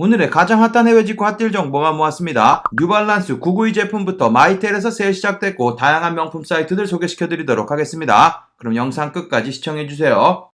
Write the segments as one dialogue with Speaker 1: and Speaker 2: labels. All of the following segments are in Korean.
Speaker 1: 오늘의 가장 핫한 해외 직구 핫딜 정보가 모았습니다. 뉴발란스 992 제품부터 마이텔에서 세일 시작됐고 다양한 명품 사이트들 소개시켜드리도록 하겠습니다. 그럼 영상 끝까지 시청해주세요.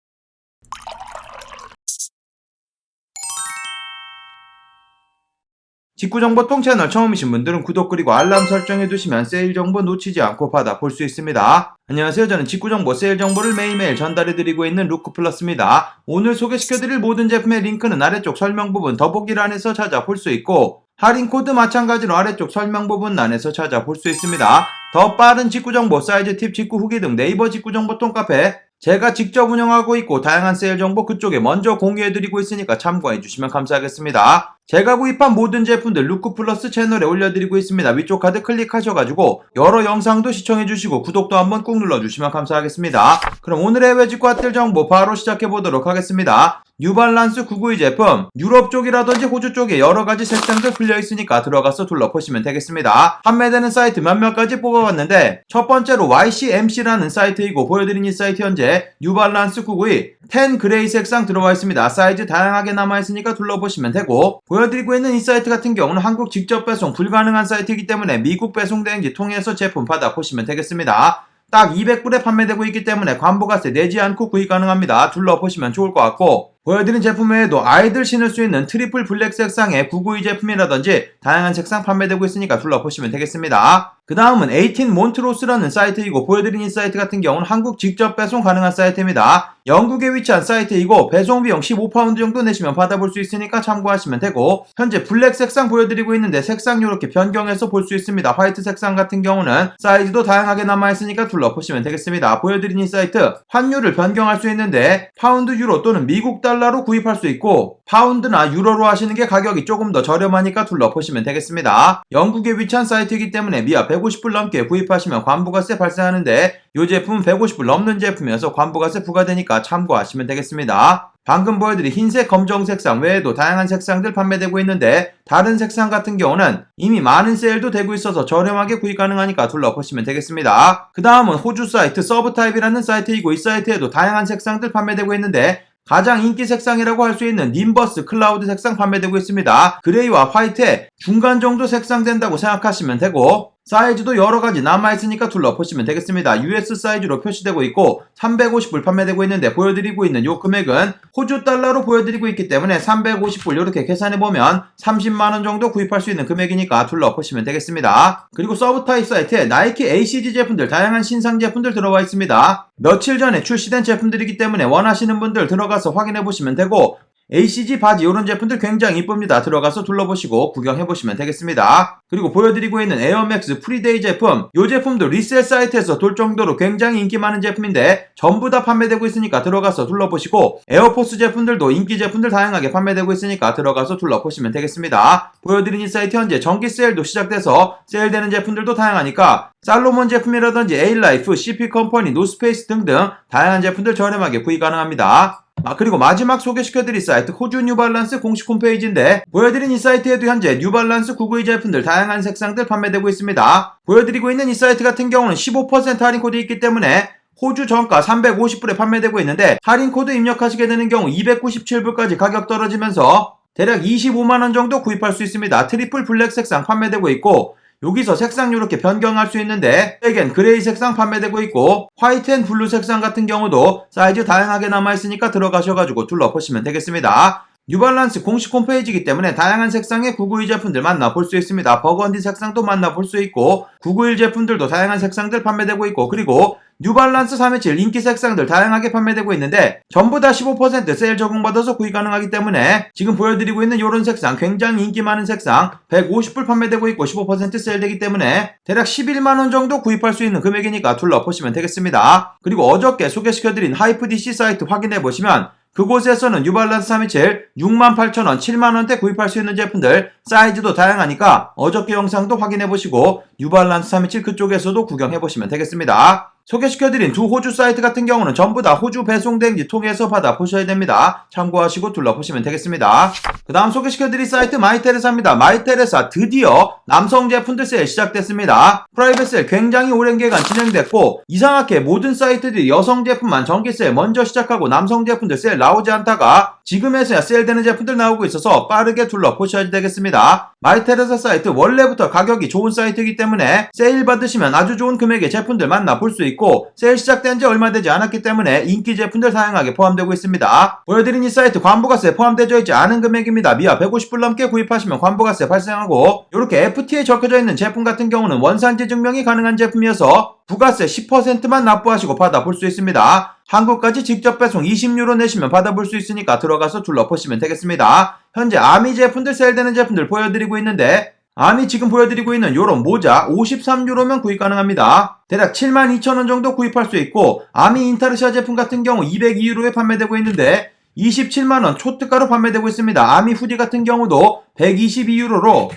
Speaker 1: 직구정보 똥 채널 처음이신 분들은 구독 그리고 알람 설정해두시면 세일 정보 놓치지 않고 받아볼 수 있습니다. 안녕하세요. 저는 직구정보 세일 정보를 매일매일 전달해드리고 있는 루크플러스입니다. 오늘 소개시켜드릴 모든 제품의 링크는 아래쪽 설명 부분 더보기란에서 찾아볼 수 있고 할인 코드 마찬가지로 아래쪽 설명 부분란에서 찾아볼 수 있습니다. 더 빠른 직구정보, 사이즈 팁, 직구 후기 등 네이버 직구정보 똥카페 제가 직접 운영하고 있고 다양한 세일 정보 그쪽에 먼저 공유해드리고 있으니까 참고해주시면 감사하겠습니다. 제가 구입한 모든 제품들 루크 플러스 채널에 올려드리고 있습니다. 위쪽 카드 클릭하셔가지고 여러 영상도 시청해주시고 구독도 한번 꾹 눌러주시면 감사하겠습니다. 그럼 오늘의 직구 핫딜 정보 바로 시작해보도록 하겠습니다. 뉴발란스 992 제품 유럽 쪽이라든지 호주 쪽에 여러가지 색상들 풀려있으니까 들어가서 둘러보시면 되겠습니다. 판매되는 사이트 몇몇 가지 뽑아봤는데 첫 번째로 YCMC라는 사이트이고 보여드린 이 사이트 현재 뉴발란스 992 10 그레이 색상 들어와 있습니다. 사이즈 다양하게 남아있으니까 둘러보시면 되고 보여드리고 있는 이 사이트 같은 경우는 한국 직접 배송 불가능한 사이트이기 때문에 미국 배송 대행지 통해서 제품 받아 보시면 되겠습니다. 딱 200불에 판매되고 있기 때문에 관부가세 내지 않고 구입 가능합니다. 둘러보시면 좋을 것 같고 보여드린 제품 외에도 아이들 신을 수 있는 트리플 블랙 색상의 992 제품이라든지 다양한 색상 판매되고 있으니까 둘러보시면 되겠습니다. 그 다음은 18 몬트로스라는 사이트이고 보여드린 이 사이트 같은 경우는 한국 직접 배송 가능한 사이트입니다. 영국에 위치한 사이트이고 배송 비용 15파운드 정도 내시면 받아볼 수 있으니까 참고하시면 되고 현재 블랙 색상 보여드리고 있는데 색상 이렇게 변경해서 볼 수 있습니다. 화이트 색상 같은 경우는 사이즈도 다양하게 남아있으니까 둘러보시면 되겠습니다. 보여드린 이 사이트 환율을 변경할 수 있는데 파운드 유로 또는 미국 달러 로 구입할 수 있고 파운드나 유로로 하시는 게 가격이 조금 더 저렴하니까 둘러보시면 되겠습니다. 영국에 위치한 사이트이기 때문에 미아 150불 넘게 구입하시면 관부가세 발생하는데 이 제품은 150불 넘는 제품이어서 관부가세 부과되니까 참고하시면 되겠습니다. 방금 보여드린 흰색, 검정 색상 외에도 다양한 색상들 판매되고 있는데 다른 색상 같은 경우는 이미 많은 세일도 되고 있어서 저렴하게 구입 가능하니까 둘러보시면 되겠습니다. 그 다음은 호주 사이트 서브타입이라는 사이트이고 이 사이트에도 다양한 색상들 판매되고 있는데 가장 인기 색상이라고 할 수 있는 님버스 클라우드 색상 판매되고 있습니다. 그레이와 화이트의 중간 정도 색상 된다고 생각하시면 되고 사이즈도 여러가지 남아있으니까 둘러보시면 되겠습니다. US 사이즈로 표시되고 있고 350불 판매되고 있는데 보여드리고 있는 요 금액은 호주 달러로 보여드리고 있기 때문에 350불 이렇게 계산해보면 30만원 정도 구입할 수 있는 금액이니까 둘러보시면 되겠습니다. 그리고 서브타입 사이트에 나이키 ACG 제품들 다양한 신상 제품들 들어와 있습니다. 며칠 전에 출시된 제품들이기 때문에 원하시는 분들 들어가서 확인해보시면 되고 ACG 바지 이런 제품들 굉장히 이쁩니다. 들어가서 둘러보시고 구경해보시면 되겠습니다. 그리고 보여드리고 있는 에어맥스 프리데이 제품 이 제품도 리셀 사이트에서 돌 정도로 굉장히 인기 많은 제품인데 전부 다 판매되고 있으니까 들어가서 둘러보시고 에어포스 제품들도 인기 제품들 다양하게 판매되고 있으니까 들어가서 둘러보시면 되겠습니다. 보여드린 이 사이트 현재 정기 세일도 시작돼서 세일되는 제품들도 다양하니까 살로몬 제품이라든지 에일라이프, CP 컴퍼니, 노스페이스 등등 다양한 제품들 저렴하게 구입 가능합니다. 아 그리고 마지막 소개시켜드릴 사이트 호주 뉴발란스 공식 홈페이지인데 보여드린 이 사이트에도 현재 뉴발란스 992 제품들 다양한 색상들 판매되고 있습니다. 보여드리고 있는 이 사이트 같은 경우는 15% 할인 코드 있기 때문에 호주 정가 350불에 판매되고 있는데 할인 코드 입력하시게 되는 경우 297불까지 가격 떨어지면서 대략 25만원 정도 구입할 수 있습니다. 트리플 블랙 색상 판매되고 있고 여기서 색상 이렇게 변경할 수 있는데 백엔 그레이 색상 판매되고 있고 화이트 앤 블루 색상 같은 경우도 사이즈 다양하게 남아있으니까 들어가셔가지고 둘러보시면 되겠습니다. 뉴발란스 공식 홈페이지이기 때문에 다양한 색상의 991 제품들 만나볼 수 있습니다. 버건디 색상도 만나볼 수 있고 991 제품들도 다양한 색상들 판매되고 있고 그리고 뉴발란스 327 인기 색상들 다양하게 판매되고 있는데 전부 다 15% 세일 적용받아서 구입 가능하기 때문에 지금 보여드리고 있는 이런 색상 굉장히 인기 많은 색상 150불 판매되고 있고 15% 세일되기 때문에 대략 11만원 정도 구입할 수 있는 금액이니까 둘러보시면 되겠습니다. 그리고 어저께 소개시켜드린 하이프 DC 사이트 확인해보시면 그곳에서는 뉴발란스 327 68,000원, 7만원대 구입할 수 있는 제품들 사이즈도 다양하니까 어저께 영상도 확인해보시고 뉴발란스 327 그쪽에서도 구경해보시면 되겠습니다. 소개시켜드린 두 호주 사이트 같은 경우는 전부 다 호주 배송대행지 통해서 받아 보셔야 됩니다. 참고하시고 둘러보시면 되겠습니다. 그 다음 소개시켜드릴 사이트 마이테레사입니다. 마이테레사 드디어 남성 제품들 세일 시작됐습니다. 프라이빗 세일 굉장히 오랜 기간 진행됐고 이상하게 모든 사이트들이 여성 제품만 전기 세일 먼저 시작하고 남성 제품들 세일 나오지 않다가 지금에서야 세일되는 제품들 나오고 있어서 빠르게 둘러보셔야 되겠습니다. 마이테레사 사이트 원래부터 가격이 좋은 사이트이기 때문에 세일 받으시면 아주 좋은 금액의 제품들 만나볼 수 있고 세일 시작된 지 얼마 되지 않았기 때문에 인기 제품들 다양하게 포함되고 있습니다. 보여드린 이 사이트 관부가세 포함되어 있지 않은 금액입니다. 미아 150불 넘게 구입하시면 관부가세 발생하고 이렇게 FT에 적혀져 있는 제품 같은 경우는 원산지 증명이 가능한 제품이어서 부가세 10%만 납부하시고 받아볼 수 있습니다. 한국까지 직접 배송 20유로 내시면 받아볼 수 있으니까 들어가서 둘러보시면 되겠습니다. 현재 아미 제품들 세일되는 제품들 보여드리고 있는데 아미 지금 보여드리고 있는 요런 모자 53유로면 구입 가능합니다. 대략 72,000원 정도 구입할 수 있고 아미 인타르샤 제품 같은 경우 202유로에 판매되고 있는데 27만원 초특가로 판매되고 있습니다. 아미 후디 같은 경우도 122유로로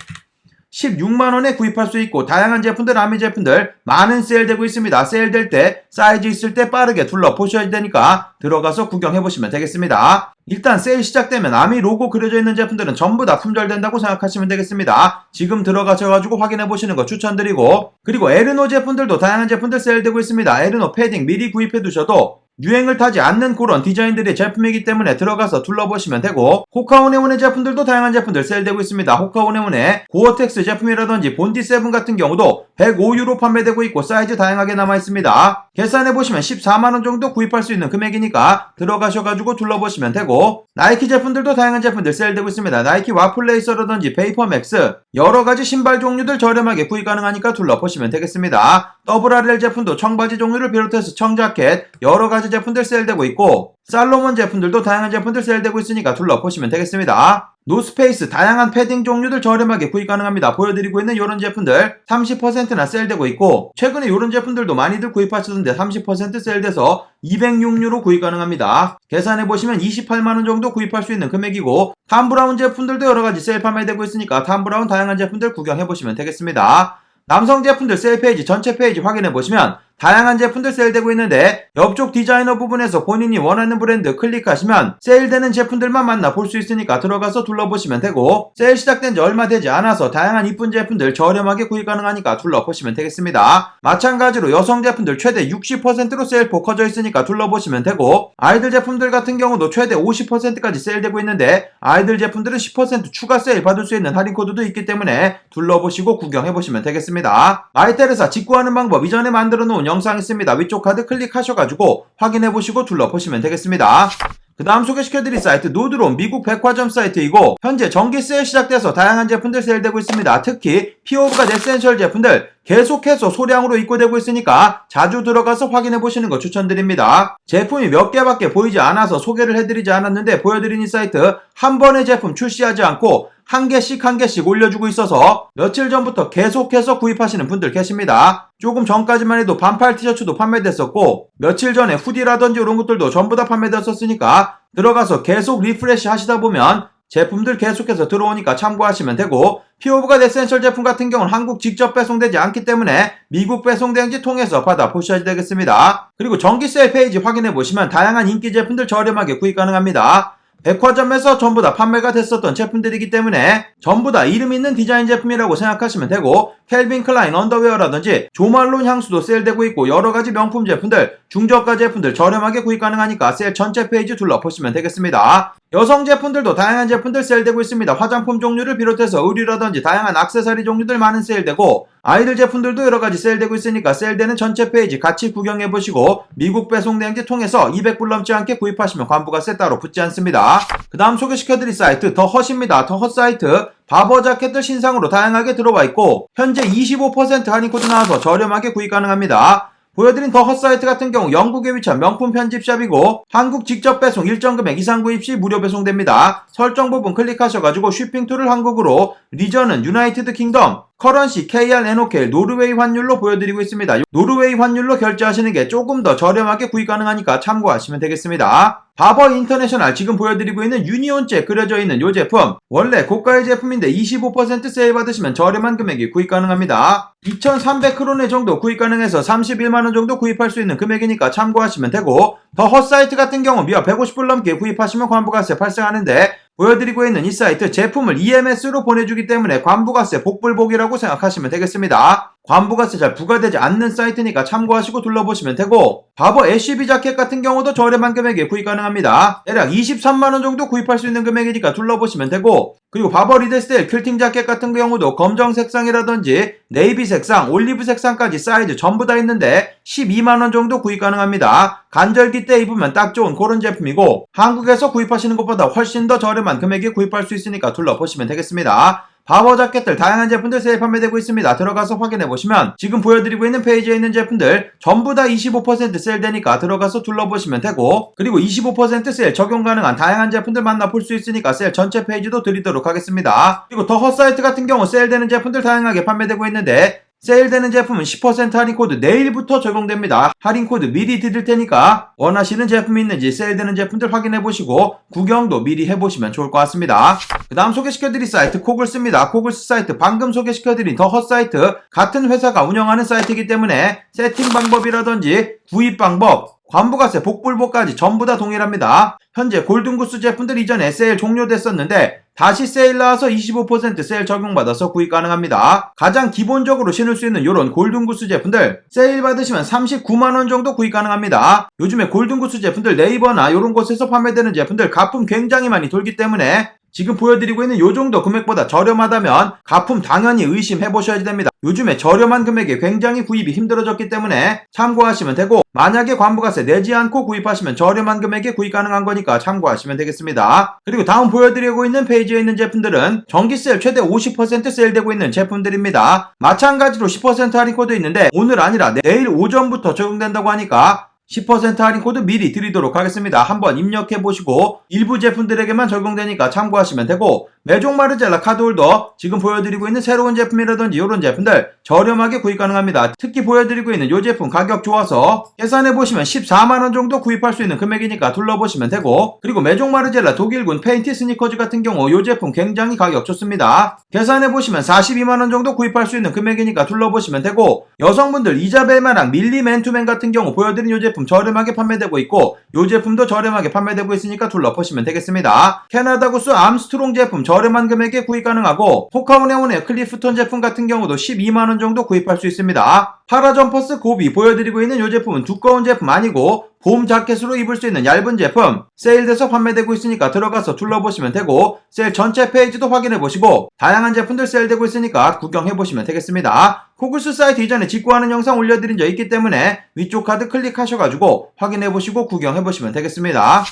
Speaker 1: 16만원에 구입할 수 있고 다양한 제품들 아미 제품들 많은 세일되고 있습니다. 세일될 때 사이즈 있을 때 빠르게 둘러보셔야 되니까 들어가서 구경해보시면 되겠습니다. 일단 세일 시작되면 아미 로고 그려져 있는 제품들은 전부 다 품절된다고 생각하시면 되겠습니다. 지금 들어가셔가지고 확인해보시는 거 추천드리고 그리고 에르노 제품들도 다양한 제품들 세일되고 있습니다. 에르노 패딩 미리 구입해두셔도 유행을 타지 않는 그런 디자인들의 제품이기 때문에 들어가서 둘러보시면 되고 호카오네온의 제품들도 다양한 제품들 세일되고 있습니다. 호카오네온의 고어텍스 제품이라든지 본디7 같은 경우도 105유로 판매되고 있고 사이즈 다양하게 남아 있습니다. 계산해보시면 14만원 정도 구입할 수 있는 금액이니까 들어가셔가지고 둘러보시면 되고 나이키 제품들도 다양한 제품들 세일되고 있습니다. 나이키 와플레이서라든지 베이퍼맥스 여러가지 신발 종류들 저렴하게 구입 가능하니까 둘러보시면 되겠습니다. WRL 제품도 청바지 종류를 비롯해서 청자켓 여러가지 제품들 세일되고 있고 살로몬 제품들도 다양한 제품들 세일되고 있으니까 둘러보시면 되겠습니다. 노스페이스 다양한 패딩 종류들 저렴하게 구입 가능합니다. 보여드리고 있는 이런 제품들 30%나 세일되고 있고 최근에 이런 제품들도 많이들 구입하시던데 30% 세일돼서 206유로 구입 가능합니다. 계산해 보시면 28만원 정도 구입할 수 있는 금액이고 탐브라운 제품들도 여러가지 세일 판매되고 있으니까 탐브라운 다양한 제품들 구경해 보시면 되겠습니다. 남성 제품들 세일 페이지 전체 페이지 확인해 보시면 다양한 제품들 세일되고 있는데 옆쪽 디자이너 부분에서 본인이 원하는 브랜드 클릭하시면 세일되는 제품들만 만나 볼 수 있으니까 들어가서 둘러보시면 되고 세일 시작된 지 얼마 되지 않아서 다양한 이쁜 제품들 저렴하게 구입 가능하니까 둘러보시면 되겠습니다. 마찬가지로 여성 제품들 최대 60%로 세일 포 커져 있으니까 둘러보시면 되고 아이들 제품들 같은 경우도 최대 50%까지 세일되고 있는데 아이들 제품들은 10% 추가 세일 받을 수 있는 할인 코드도 있기 때문에 둘러보시고 구경해 보시면 되겠습니다. 마이테레사 직구하는 방법 이전에 만들어 놓은 영상 있습니다. 위쪽 카드 클릭하셔가지고 확인해보시고 둘러보시면 되겠습니다. 그 다음 소개시켜드릴 사이트 노드론 미국 백화점 사이트이고 현재 정기 세일 시작돼서 다양한 제품들 세일되고 있습니다. 특히 피오브가 에센셜 제품들 계속해서 소량으로 입고되고 있으니까 자주 들어가서 확인해보시는 거 추천드립니다. 제품이 몇 개밖에 보이지 않아서 소개를 해드리지 않았는데 보여드린 이 사이트 한 번의 제품 출시하지 않고 한 개씩 한 개씩 올려주고 있어서 며칠 전부터 계속해서 구입하시는 분들 계십니다. 조금 전까지만 해도 반팔 티셔츠도 판매됐었고 며칠 전에 후디라든지 이런 것들도 전부 다 판매됐었으니까 들어가서 계속 리프레시 하시다 보면 제품들 계속해서 들어오니까 참고하시면 되고 피오브가 에센셜 제품 같은 경우는 한국 직접 배송되지 않기 때문에 미국 배송 대행지 통해서 받아 보셔야 되겠습니다. 그리고 정기 세일 페이지 확인해 보시면 다양한 인기 제품들 저렴하게 구입 가능합니다. 백화점에서 전부 다 판매가 됐었던 제품들이기 때문에 전부 다 이름 있는 디자인 제품이라고 생각하시면 되고 켈빈 클라인 언더웨어라든지 조말론 향수도 세일되고 있고 여러가지 명품 제품들 중저가 제품들 저렴하게 구입 가능하니까 세일 전체 페이지 둘러보시면 되겠습니다. 여성 제품들도 다양한 제품들 세일되고 있습니다. 화장품 종류를 비롯해서 의류라든지 다양한 악세사리 종류들 많은 세일되고 아이들 제품들도 여러 가지 세일되고 있으니까 세일되는 전체 페이지 같이 구경해 보시고 미국 배송 대행지 통해서 200불 넘지 않게 구입하시면 관부가세 따로 붙지 않습니다. 그 다음 소개시켜 드릴 사이트 더 헛입니다. 더 헛 사이트 바버 자켓들 신상으로 다양하게 들어와 있고 현재 25% 할인 코드 나와서 저렴하게 구입 가능합니다. 보여드린 더 헛사이트 같은 경우 영국에 위치한 명품 편집샵이고 한국 직접 배송 일정 금액 이상 구입 시 무료 배송됩니다. 설정 부분 클릭하셔가지고 쉬핑 툴을 한국으로 리전은 유나이티드 킹덤 커런시 KR NOK 노르웨이 환율로 보여드리고 있습니다. 노르웨이 환율로 결제하시는 게 조금 더 저렴하게 구입 가능하니까 참고하시면 되겠습니다. 바버 인터내셔널 지금 보여드리고 있는 유니온째 그려져 있는 이 제품 원래 고가의 제품인데 25% 세일 받으시면 저렴한 금액이 구입 가능합니다. 2,300크로네 정도 구입 가능해서 31만원 정도 구입할 수 있는 금액이니까 참고하시면 되고 더 헛사이트 같은 경우 미화 150불 넘게 구입하시면 관부가세 발생하는데 보여드리고 있는 이 사이트 제품을 EMS로 보내주기 때문에 관부가세 복불복이라고 생각하시면 되겠습니다. 관부가세 잘 부과되지 않는 사이트니까 참고하시고 둘러보시면 되고 바버 애쉬비 자켓 같은 경우도 저렴한 금액에 구입 가능합니다. 대략 23만원 정도 구입할 수 있는 금액이니까 둘러보시면 되고 그리고 바버 리데스텔 퀼팅 자켓 같은 경우도 검정 색상이라든지 네이비 색상, 올리브 색상까지 사이즈 전부 다 있는데 12만원 정도 구입 가능합니다. 간절기 때 입으면 딱 좋은 그런 제품이고 한국에서 구입하시는 것보다 훨씬 더 저렴한 금액에 구입할 수 있으니까 둘러보시면 되겠습니다. 바버 자켓들 다양한 제품들 세일 판매되고 있습니다. 들어가서 확인해 보시면 지금 보여드리고 있는 페이지에 있는 제품들 전부 다 25% 세일되니까 들어가서 둘러보시면 되고 그리고 25% 세일 적용 가능한 다양한 제품들 만나볼 수 있으니까 세일 전체 페이지도 드리도록 하겠습니다. 그리고 더 헛사이트 같은 경우 세일되는 제품들 다양하게 판매되고 있는데 세일되는 제품은 10% 할인 코드 내일부터 적용됩니다. 할인 코드 미리 드릴 테니까 원하시는 제품이 있는지 세일되는 제품들 확인해 보시고 구경도 미리 해보시면 좋을 것 같습니다. 그 다음 소개시켜드릴 사이트 코글스입니다. 코글스 사이트 방금 소개시켜드린 더 헛 사이트 같은 회사가 운영하는 사이트이기 때문에 세팅 방법이라든지 구입 방법 관부가세, 복불복까지 전부 다 동일합니다. 현재 골든구스 제품들 이전에 세일 종료됐었는데 다시 세일 나와서 25% 세일 적용받아서 구입 가능합니다. 가장 기본적으로 신을 수 있는 이런 골든구스 제품들 세일 받으시면 39만원 정도 구입 가능합니다. 요즘에 골든구스 제품들 네이버나 이런 곳에서 판매되는 제품들 가품 굉장히 많이 돌기 때문에 지금 보여드리고 있는 요 정도 금액보다 저렴하다면 가품 당연히 의심해 보셔야 됩니다. 요즘에 저렴한 금액에 굉장히 구입이 힘들어졌기 때문에 참고하시면 되고 만약에 관부가세 내지 않고 구입하시면 저렴한 금액에 구입 가능한 거니까 참고하시면 되겠습니다. 그리고 다음 보여드리고 있는 페이지에 있는 제품들은 전기세일 최대 50% 세일되고 있는 제품들입니다. 마찬가지로 10% 할인 코드 있는데 오늘 아니라 내일 오전부터 적용된다고 하니까 10% 할인 코드 미리 드리도록 하겠습니다. 한번 입력해 보시고 일부 제품들에게만 적용되니까 참고하시면 되고 메종 마르젤라 카드홀더 지금 보여드리고 있는 새로운 제품이라든지 이런 제품들 저렴하게 구입 가능합니다. 특히 보여드리고 있는 이 제품 가격 좋아서 계산해 보시면 14만원 정도 구입할 수 있는 금액이니까 둘러보시면 되고 그리고 메종 마르젤라 독일군 페인티 스니커즈 같은 경우 이 제품 굉장히 가격 좋습니다. 계산해 보시면 42만원 정도 구입할 수 있는 금액이니까 둘러보시면 되고 여성분들 이자벨마랑 밀리 맨투맨 같은 경우 보여드린 이 제품 저렴하게 판매되고 있고 이 제품도 저렴하게 판매되고 있으니까 둘러보시면 되겠습니다. 캐나다 구스 암스트롱 제품 저렴한 금액에 구입 가능하고 포카운에온의 클리프톤 제품 같은 경우도 12만원 정도 구입할 수 있습니다. 파라점퍼스 고비 보여드리고 있는 이 제품은 두꺼운 제품 아니고 봄 자켓으로 입을 수 있는 얇은 제품 세일돼서 판매되고 있으니까 들어가서 둘러보시면 되고 세일 전체 페이지도 확인해 보시고 다양한 제품들 세일되고 있으니까 구경해 보시면 되겠습니다. 코글스 사이트 이전에 직구하는 영상 올려드린 적 있기 때문에 위쪽 카드 클릭하셔가지고 확인해 보시고 구경해 보시면 되겠습니다.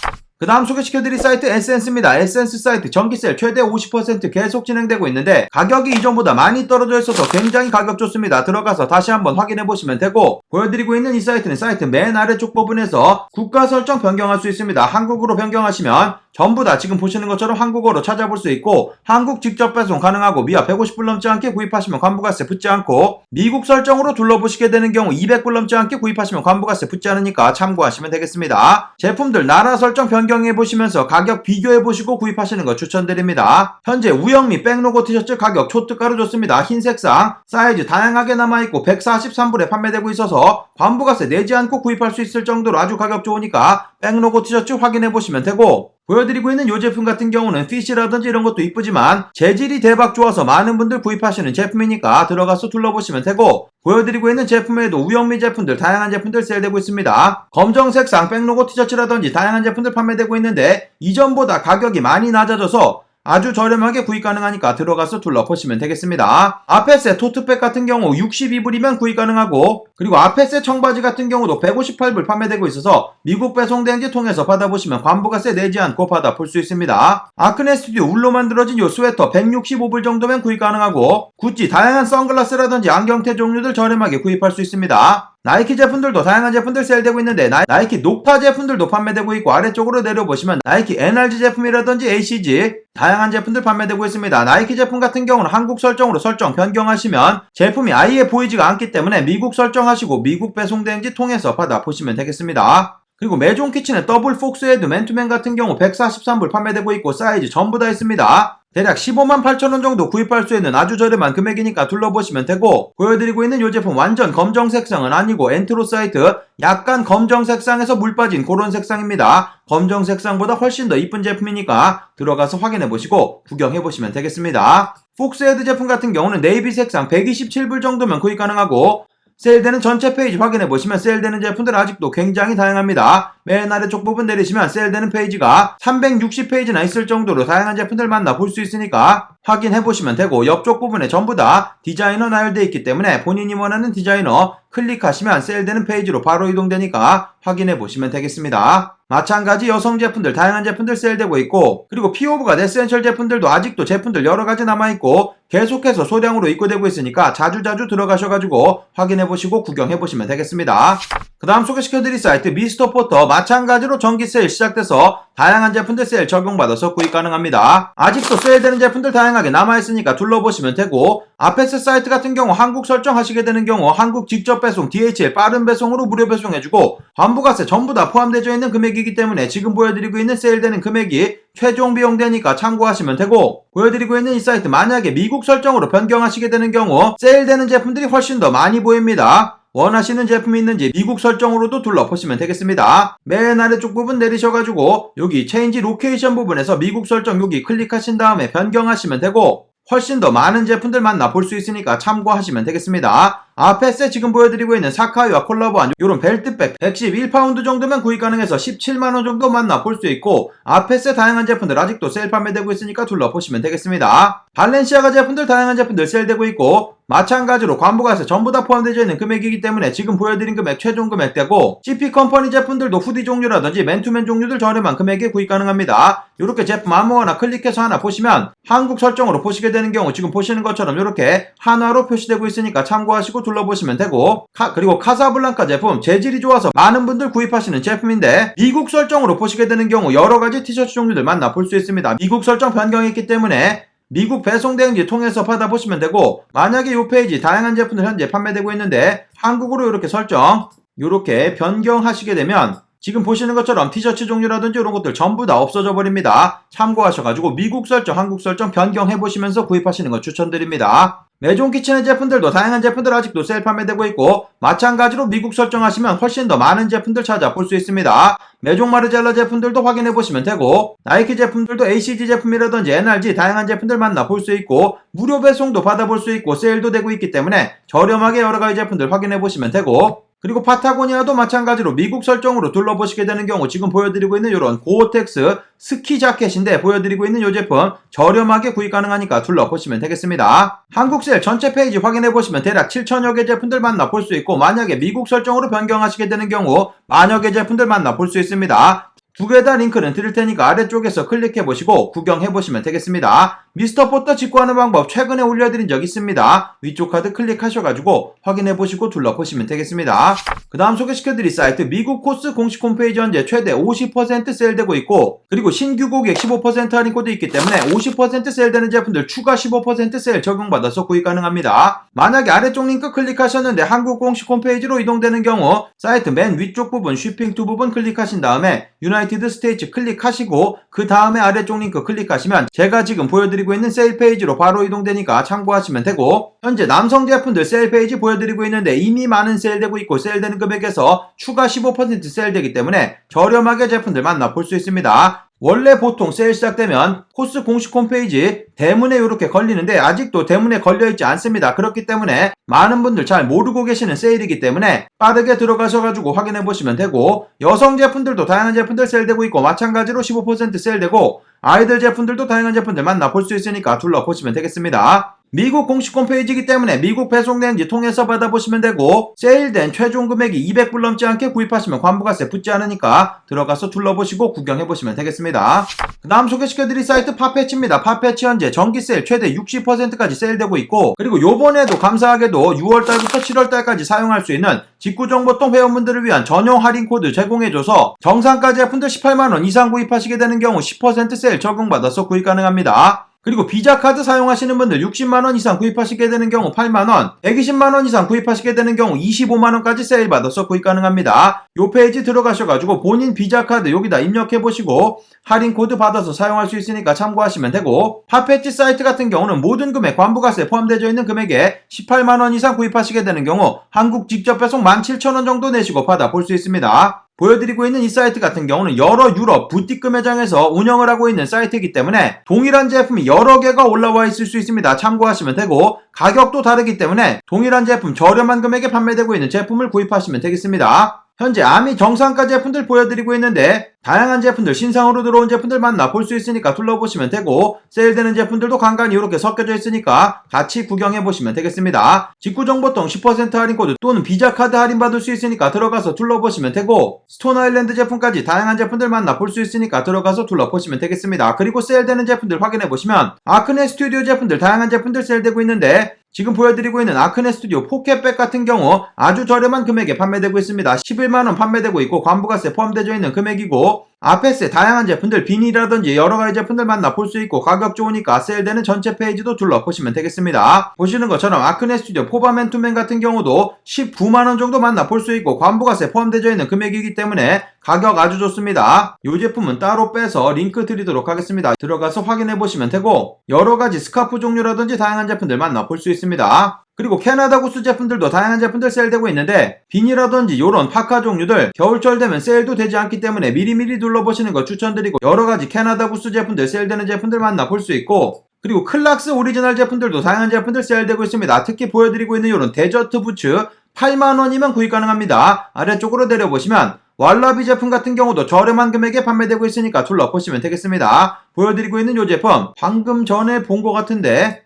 Speaker 1: 그 다음 소개시켜드릴 사이트 에센스입니다. 에센스 사이트 전기세일 최대 50% 계속 진행되고 있는데 가격이 이전보다 많이 떨어져 있어서 굉장히 가격 좋습니다. 들어가서 다시 한번 확인해 보시면 되고 보여드리고 있는 이 사이트는 사이트 맨 아래쪽 부분에서 국가 설정 변경할 수 있습니다. 한국으로 변경하시면 전부 다 지금 보시는 것처럼 한국어로 찾아볼 수 있고 한국 직접 배송 가능하고 미화 150불 넘지 않게 구입하시면 관부가세 붙지 않고 미국 설정으로 둘러보시게 되는 경우 200불 넘지 않게 구입하시면 관부가세 붙지 않으니까 참고하시면 되겠습니다. 제품들 나라 설정 변경 해 보시면서 가격 비교해 보시고 구입하시는 거 추천드립니다. 현재 우영 및 백로고 티셔츠 가격 초특가로 좋습니다. 흰색상 사이즈 다양하게 남아있고 143불에 판매되고 있어서 관부가세 내지 않고 구입할 수 있을 정도로 아주 가격 좋으니까 백로고 티셔츠 확인해 보시면 되고 보여드리고 있는 이 제품 같은 경우는 핏이라든지 이런 것도 이쁘지만 재질이 대박 좋아서 많은 분들 구입하시는 제품이니까 들어가서 둘러보시면 되고 보여드리고 있는 제품에도 우영미 제품들 다양한 제품들 세일되고 있습니다. 검정색상 백로고 티셔츠라든지 다양한 제품들 판매되고 있는데 이전보다 가격이 많이 낮아져서 아주 저렴하게 구입 가능하니까 들어가서 둘러보시면 되겠습니다. 아페세 토트백 같은 경우 62불이면 구입 가능하고 그리고 아페세 청바지 같은 경우도 158불 판매되고 있어서 미국 배송 대행지 통해서 받아보시면 관부가세 내지 않고 받아볼 수 있습니다. 아크네 스튜디오 울로 만들어진 요 스웨터 165불 정도면 구입 가능하고 구찌 다양한 선글라스라든지 안경테 종류들 저렴하게 구입할 수 있습니다. 나이키 제품들도 다양한 제품들 세일되고 있는데 나이, 나이키 녹파 제품들도 판매되고 있고 아래쪽으로 내려보시면 나이키 NRG 제품이라든지 ACG 다양한 제품들 판매되고 있습니다. 나이키 제품 같은 경우는 한국 설정으로 설정 변경하시면 제품이 아예 보이지가 않기 때문에 미국 설정하시고 미국 배송대행지 통해서 받아보시면 되겠습니다. 그리고 메종 키친의 더블 폭스헤드 맨투맨 같은 경우 143불 판매되고 있고 사이즈 전부 다 있습니다. 대략 15만 8천원 정도 구입할 수 있는 아주 저렴한 금액이니까 둘러보시면 되고 보여드리고 있는 이 제품 완전 검정 색상은 아니고 엔트로 사이트 약간 검정 색상에서 물 빠진 그런 색상입니다. 검정 색상보다 훨씬 더 이쁜 제품이니까 들어가서 확인해 보시고 구경해 보시면 되겠습니다. 폭스헤드 제품 같은 경우는 네이비 색상 127불 정도면 구입 가능하고 세일되는 전체 페이지 확인해 보시면 세일되는 제품들 아직도 굉장히 다양합니다. 맨 아래 쪽 부분 내리시면 세일되는 페이지가 360페이지나 있을 정도로 다양한 제품들 만나 볼 수 있으니까 확인해 보시면 되고 옆쪽 부분에 전부 다 디자이너 나열되어 있기 때문에 본인이 원하는 디자이너 클릭하시면 세일되는 페이지로 바로 이동되니까 확인해 보시면 되겠습니다. 마찬가지 여성 제품들 다양한 제품들 세일되고 있고 그리고 피오브가 에센셜 제품들도 아직도 제품들 여러 가지 남아 있고 계속해서 소량으로 입고되고 있으니까 자주자주 들어가셔가지고 확인해 보시고 구경해 보시면 되겠습니다. 그 다음 소개시켜드릴 사이트 미스터 포터 마찬가지로 정기 세일 시작돼서 다양한 제품들 세일 적용받아서 구입 가능합니다. 아직도 세일되는 제품들 다양하게 남아있으니까 둘러보시면 되고 아페스 사이트 같은 경우 한국 설정하시게 되는 경우 한국 직접 배송 DHL 빠른 배송으로 무료 배송해주고 환부가세 전부 다 포함되어 있는 금액이기 때문에 지금 보여드리고 있는 세일되는 금액이 최종 비용 되니까 참고하시면 되고 보여드리고 있는 이 사이트 만약에 미국 설정으로 변경하시게 되는 경우 세일되는 제품들이 훨씬 더 많이 보입니다. 원하시는 제품이 있는지 미국 설정으로도 둘러보시면 되겠습니다. 맨 아래쪽 부분 내리셔가지고 여기 체인지 로케이션 부분에서 미국 설정 여기 클릭하신 다음에 변경하시면 되고 훨씬 더 많은 제품들 만나 볼 수 있으니까 참고하시면 되겠습니다. 아페스에 지금 보여드리고 있는 사카이와 콜라보한 이런 벨트백 111파운드 정도면 구입 가능해서 17만원 정도 만나 볼 수 있고 아페스의 다양한 제품들 아직도 세일 판매되고 있으니까 둘러보시면 되겠습니다. 발렌시아가 제품들 다양한 제품들 세일되고 있고 마찬가지로 관부가세 전부 다 포함되어 있는 금액이기 때문에 지금 보여드린 금액 최종 금액대고 CP 컴퍼니 제품들도 후디 종류라든지 맨투맨 종류들 저렴한 금액에 구입 가능합니다. 이렇게 제품 아무거나 클릭해서 하나 보시면 한국 설정으로 보시게 되는 경우 지금 보시는 것처럼 이렇게 한화로 표시되고 있으니까 참고하시고 둘러보시면 되고 카- 그리고 카사블랑카 제품 재질이 좋아서 많은 분들 구입하시는 제품인데 미국 설정으로 보시게 되는 경우 여러 가지 티셔츠 종류들 만나 볼 수 있습니다. 미국 설정 변경이 있기 때문에 미국 배송 대행지 통해서 받아보시면 되고 만약에 이 페이지 다양한 제품들 현재 판매되고 있는데 한국으로 이렇게 설정 이렇게 변경하시게 되면 지금 보시는 것처럼 티셔츠 종류라든지 이런 것들 전부 다 없어져 버립니다. 참고하셔가지고 미국 설정, 한국 설정 변경해 보시면서 구입하시는 거 추천드립니다. 메종 키친의 제품들도 다양한 제품들 아직도 세일 판매되고 있고 마찬가지로 미국 설정하시면 훨씬 더 많은 제품들 찾아볼 수 있습니다. 메종 마르젤라 제품들도 확인해 보시면 되고 나이키 제품들도 ACG 제품이라든지 NRG 다양한 제품들 만나 볼 수 있고 무료 배송도 받아볼 수 있고 세일도 되고 있기 때문에 저렴하게 여러 가지 제품들 확인해 보시면 되고 그리고 파타고니아도 마찬가지로 미국 설정으로 둘러보시게 되는 경우 지금 보여드리고 있는 이런 고어텍스 스키 자켓인데 보여드리고 있는 이 제품 저렴하게 구입 가능하니까 둘러보시면 되겠습니다. 한국 세일 전체 페이지 확인해 보시면 대략 7천여 개 제품들 만나 볼 수 있고 만약에 미국 설정으로 변경하시게 되는 경우 만여 개 제품들 만나 볼 수 있습니다. 두 개 다 링크는 드릴 테니까 아래쪽에서 클릭해 보시고 구경해 보시면 되겠습니다. 미스터 포터 직구하는 방법 최근에 올려드린 적 있습니다. 위쪽 카드 클릭하셔가지고 확인해 보시고 둘러보시면 되겠습니다. 그 다음 소개시켜드릴 사이트 미국 코스 공식 홈페이지 현재 최대 50% 세일되고 있고 그리고 신규 고객 15% 할인 코드 있기 때문에 50% 세일되는 제품들 추가 15% 세일 적용받아서 구입 가능합니다. 만약에 아래쪽 링크 클릭하셨는데 한국 공식 홈페이지로 이동되는 경우 사이트 맨 위쪽 부분 쇼핑 투 부분 클릭하신 다음에 유나이티드 스테이츠 클릭하시고 그 다음에 아래쪽 링크 클릭하시면 제가 지금 보여드 리고 있는 세일 페이지로 바로 이동되니까 참고하시면 되고 현재 남성 제품들 세일 페이지 보여드리고 있는데 이미 많은 세일되고 있고 세일되는 금액에서 추가 15% 세일되기 때문에 저렴하게 제품들 만나 볼 수 있습니다. 원래 보통 세일 시작되면 코스 공식 홈페이지 대문에 이렇게 걸리는데 아직도 대문에 걸려있지 않습니다. 그렇기 때문에 많은 분들 잘 모르고 계시는 세일이기 때문에 빠르게 들어가셔가지고 확인해 보시면 되고 여성 제품들도 다양한 제품들 세일되고 있고 마찬가지로 15% 세일되고 아이들 제품들도 다양한 제품들 만 나 볼 수 있으니까 둘러보시면 되겠습니다. 미국 공식 홈페이지이기 때문에 미국 배송된지 통해서 받아보시면 되고 세일된 최종 금액이 200불 넘지 않게 구입하시면 관부가세 붙지 않으니까 들어가서 둘러보시고 구경해보시면 되겠습니다. 그 다음 소개시켜드릴 사이트 파페치입니다. 파페치 현재 정기 세일 최대 60%까지 세일되고 있고 그리고 요번에도 감사하게도 6월달부터 7월달까지 사용할 수 있는 직구정보통 회원분들을 위한 전용 할인 코드 제공해줘서 정상가 제품들 18만원 이상 구입하시게 되는 경우 10% 세일 적용받아서 구입 가능합니다. 그리고 비자 카드 사용하시는 분들 60만원 이상 구입하시게 되는 경우 8만원, 120만원 이상 구입하시게 되는 경우 25만원까지 세일 받아서 구입 가능합니다. 요 페이지 들어가셔가지고 본인 비자 카드 여기다 입력해보시고 할인 코드 받아서 사용할 수 있으니까 참고하시면 되고 파페치 사이트 같은 경우는 모든 금액 관부가세 포함되어 있는 금액에 18만원 이상 구입하시게 되는 경우 한국 직접 배송 17,000원 정도 내시고 받아 볼 수 있습니다. 보여드리고 있는 이 사이트 같은 경우는 여러 유럽 부티크 매장에서 운영을 하고 있는 사이트이기 때문에 동일한 제품이 여러 개가 올라와 있을 수 있습니다. 참고하시면 되고 가격도 다르기 때문에 동일한 제품 저렴한 금액에 판매되고 있는 제품을 구입하시면 되겠습니다. 현재 아미 정상가 제품들 보여드리고 있는데 다양한 제품들 신상으로 들어온 제품들 만나 볼 수 있으니까 둘러보시면 되고 세일되는 제품들도 간간히 이렇게 섞여져 있으니까 같이 구경해 보시면 되겠습니다. 직구정보통 10% 할인 코드 또는 비자 카드 할인 받을 수 있으니까 들어가서 둘러보시면 되고 스톤 아일랜드 제품까지 다양한 제품들 만나 볼 수 있으니까 들어가서 둘러보시면 되겠습니다. 그리고 세일되는 제품들 확인해 보시면 아크네 스튜디오 제품들 다양한 제품들 세일되고 있는데 지금 보여드리고 있는 아크네 스튜디오 포켓백 같은 경우 아주 저렴한 금액에 판매되고 있습니다. 11만원 판매되고 있고 관부가세 포함되어 있는 금액이고 아페스의 다양한 제품들 비닐이라든지 여러가지 제품들 만나 볼 수 있고 가격 좋으니까 세일되는 전체 페이지도 둘러보시면 되겠습니다. 보시는 것처럼 아크네 스튜디오 포바맨 투맨 같은 경우도 19만원 정도 만나 볼 수 있고 관부가세 포함되어 있는 금액이기 때문에 가격 아주 좋습니다. 이 제품은 따로 빼서 링크 드리도록 하겠습니다. 들어가서 확인해 보시면 되고 여러가지 스카프 종류라든지 다양한 제품들 만나 볼 수 있습니다. 그리고 캐나다 구스 제품들도 다양한 제품들 세일되고 있는데 비니라든지 요런 파카 종류들 겨울철 되면 세일도 되지 않기 때문에 미리미리 둘러보시는 거 추천드리고 여러가지 캐나다 구스 제품들 세일되는 제품들 만나 볼 수 있고 그리고 클락스 오리지널 제품들도 다양한 제품들 세일되고 있습니다. 특히 보여드리고 있는 요런 데저트 부츠 8만원이면 구입 가능합니다. 아래쪽으로 내려보시면 왈라비 제품 같은 경우도 저렴한 금액에 판매되고 있으니까 둘러보시면 되겠습니다. 보여드리고 있는 요 제품 방금 전에 본 것 같은데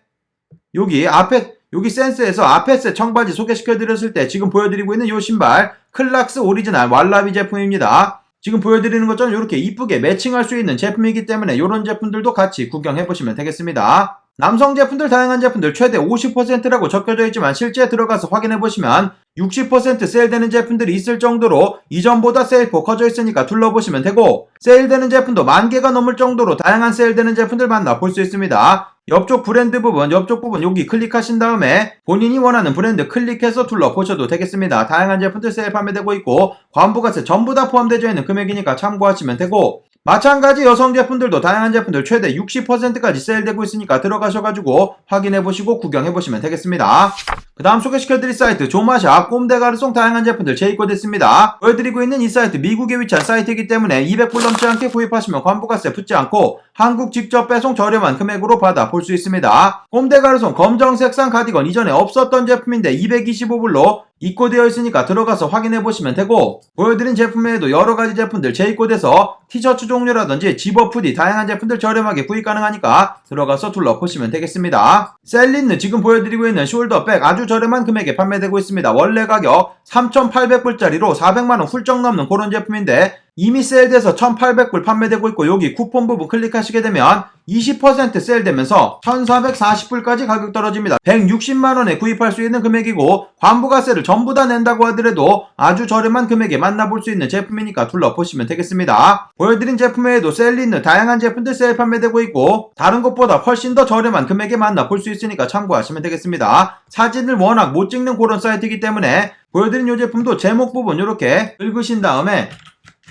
Speaker 1: 여기 앞에 여기 센스에서 아페스 청바지 소개시켜드렸을 때 지금 보여드리고 있는 이 신발 클락스 오리지널 왈라비 제품입니다. 지금 보여드리는 것처럼 이렇게 이쁘게 매칭할 수 있는 제품이기 때문에 이런 제품들도 같이 구경해보시면 되겠습니다. 남성 제품들 다양한 제품들 최대 50%라고 적혀져 있지만 실제 들어가서 확인해보시면 60% 세일되는 제품들이 있을 정도로 이전보다 세일폭 커져 있으니까 둘러보시면 되고 세일되는 제품도 만 개가 넘을 정도로 다양한 세일되는 제품들 만나 볼 수 있습니다. 옆쪽 브랜드 부분, 옆쪽 부분 여기 클릭하신 다음에 본인이 원하는 브랜드 클릭해서 둘러보셔도 되겠습니다. 다양한 제품들 세일 판매되고 있고 관부가세 전부 다 포함되어 있는 금액이니까 참고하시면 되고 마찬가지 여성 제품들도 다양한 제품들 최대 60%까지 세일되고 있으니까 들어가셔가지고 확인해보시고 구경해보시면 되겠습니다. 그 다음 소개시켜드릴 사이트 조마샵 꼼데가르송 다양한 제품들 재입고됐습니다. 보여드리고 있는 이 사이트 미국에 위치한 사이트이기 때문에 200불 넘지 않게 구입하시면 관부가세 붙지 않고 한국 직접 배송 저렴한 금액으로 받아 볼 수 있습니다. 꼼데가르송 검정 색상 가디건 이전에 없었던 제품인데 225불로 입고되어 있으니까 들어가서 확인해 보시면 되고 보여드린 제품 외에도 여러가지 제품들 재입고돼서 티셔츠 종류라든지 집업 후디 다양한 제품들 저렴하게 구입 가능하니까 들어가서 둘러보시면 되겠습니다. 셀린느 지금 보여드리고 있는 숄더백 아주 저렴한 금액에 판매되고 있습니다. 원래 가격 3,800불짜리로 400만원 훌쩍 넘는 그런 제품인데 이미 세일돼서 1,800불 판매되고 있고 여기 쿠폰 부분 클릭하시게 되면 20% 세일되면서 1,440불까지 가격 떨어집니다. 160만원에 구입할 수 있는 금액이고 관부가세를 전부 다 낸다고 하더라도 아주 저렴한 금액에 만나볼 수 있는 제품이니까 둘러보시면 되겠습니다. 보여드린 제품 외에도 셀리 있는 다양한 제품들 세일 판매되고 있고 다른 것보다 훨씬 더 저렴한 금액에 만나볼 수 있으니까 참고하시면 되겠습니다. 사진을 워낙 못 찍는 그런 사이트이기 때문에 보여드린 이 제품도 제목 부분 이렇게 읽으신 다음에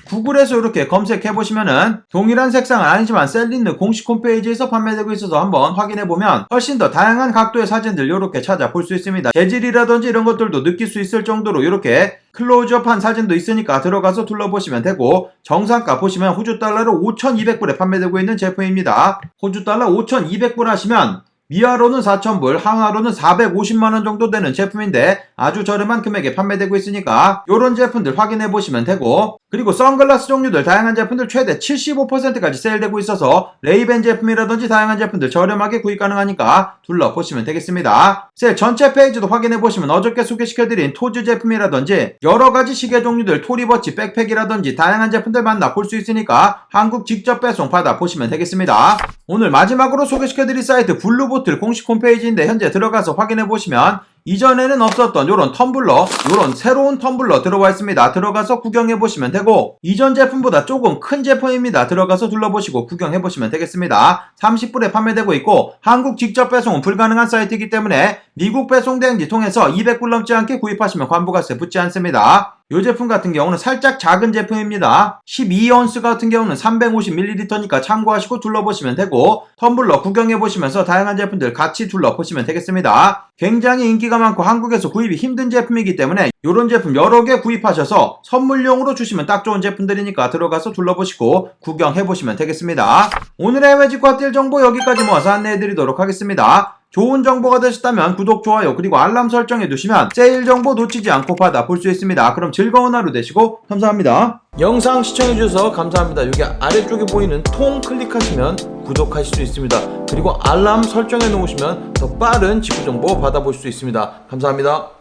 Speaker 1: 구글에서 이렇게 검색해 보시면은 동일한 색상은 아니지만 셀린느 공식 홈페이지에서 판매되고 있어서 한번 확인해 보면 훨씬 더 다양한 각도의 사진들 이렇게 찾아볼 수 있습니다. 재질이라든지 이런 것들도 느낄 수 있을 정도로 이렇게 클로즈업한 사진도 있으니까 들어가서 둘러보시면 되고 정상가 보시면 호주 달러로 5,200불에 판매되고 있는 제품입니다. 호주 달러 5,200불 하시면 미아로는 4,000불, 항아로는 450만원 정도 되는 제품인데 아주 저렴한 금액에 판매되고 있으니까 이런 제품들 확인해 보시면 되고 그리고 선글라스 종류들 다양한 제품들 최대 75%까지 세일되고 있어서 레이벤 제품이라든지 다양한 제품들 저렴하게 구입 가능하니까 둘러보시면 되겠습니다. 세일 전체 페이지도 확인해 보시면 어저께 소개시켜드린 토즈 제품이라든지 여러 가지 시계 종류들 토리버치 백팩이라든지 다양한 제품들 만나 볼 수 있으니까 한국 직접 배송 받아 보시면 되겠습니다. 오늘 마지막으로 소개시켜드릴 사이트 블루보 틀 공식 홈페이지인데 현재 들어가서 확인해 보시면 이전에는 없었던 요런 텀블러, 요런 새로운 텀블러 들어와 있습니다. 들어가서 구경해 보시면 되고 이전 제품보다 조금 큰 제품입니다. 들어가서 둘러보시고 구경해 보시면 되겠습니다. 30불에 판매되고 있고 한국 직접 배송은 불가능한 사이트이기 때문에 미국 배송 대행지 통해서 200불 넘지 않게 구입하시면 관부가세 붙지 않습니다. 이 제품 같은 경우는 살짝 작은 제품입니다. 12온스 같은 경우는 350ml니까 참고하시고 둘러보시면 되고 텀블러 구경해 보시면서 다양한 제품들 같이 둘러보시면 되겠습니다. 굉장히 인기가 많고 한국에서 구입이 힘든 제품이기 때문에 이런 제품 여러 개 구입하셔서 선물용으로 주시면 딱 좋은 제품들이니까 들어가서 둘러보시고 구경해 보시면 되겠습니다. 오늘의 해외 직구 딜 정보 여기까지 모아서 안내해 드리도록 하겠습니다. 좋은 정보가 되셨다면 구독, 좋아요, 그리고 알람 설정해 두시면 세일 정보 놓치지 않고 받아 볼 수 있습니다. 그럼 즐거운 하루 되시고 감사합니다. 영상 시청해 주셔서 감사합니다. 여기 아래쪽에 보이는 통 클릭하시면 구독하실 수 있습니다. 그리고 알람 설정해 놓으시면 더 빠른 직구 정보 받아볼 수 있습니다. 감사합니다.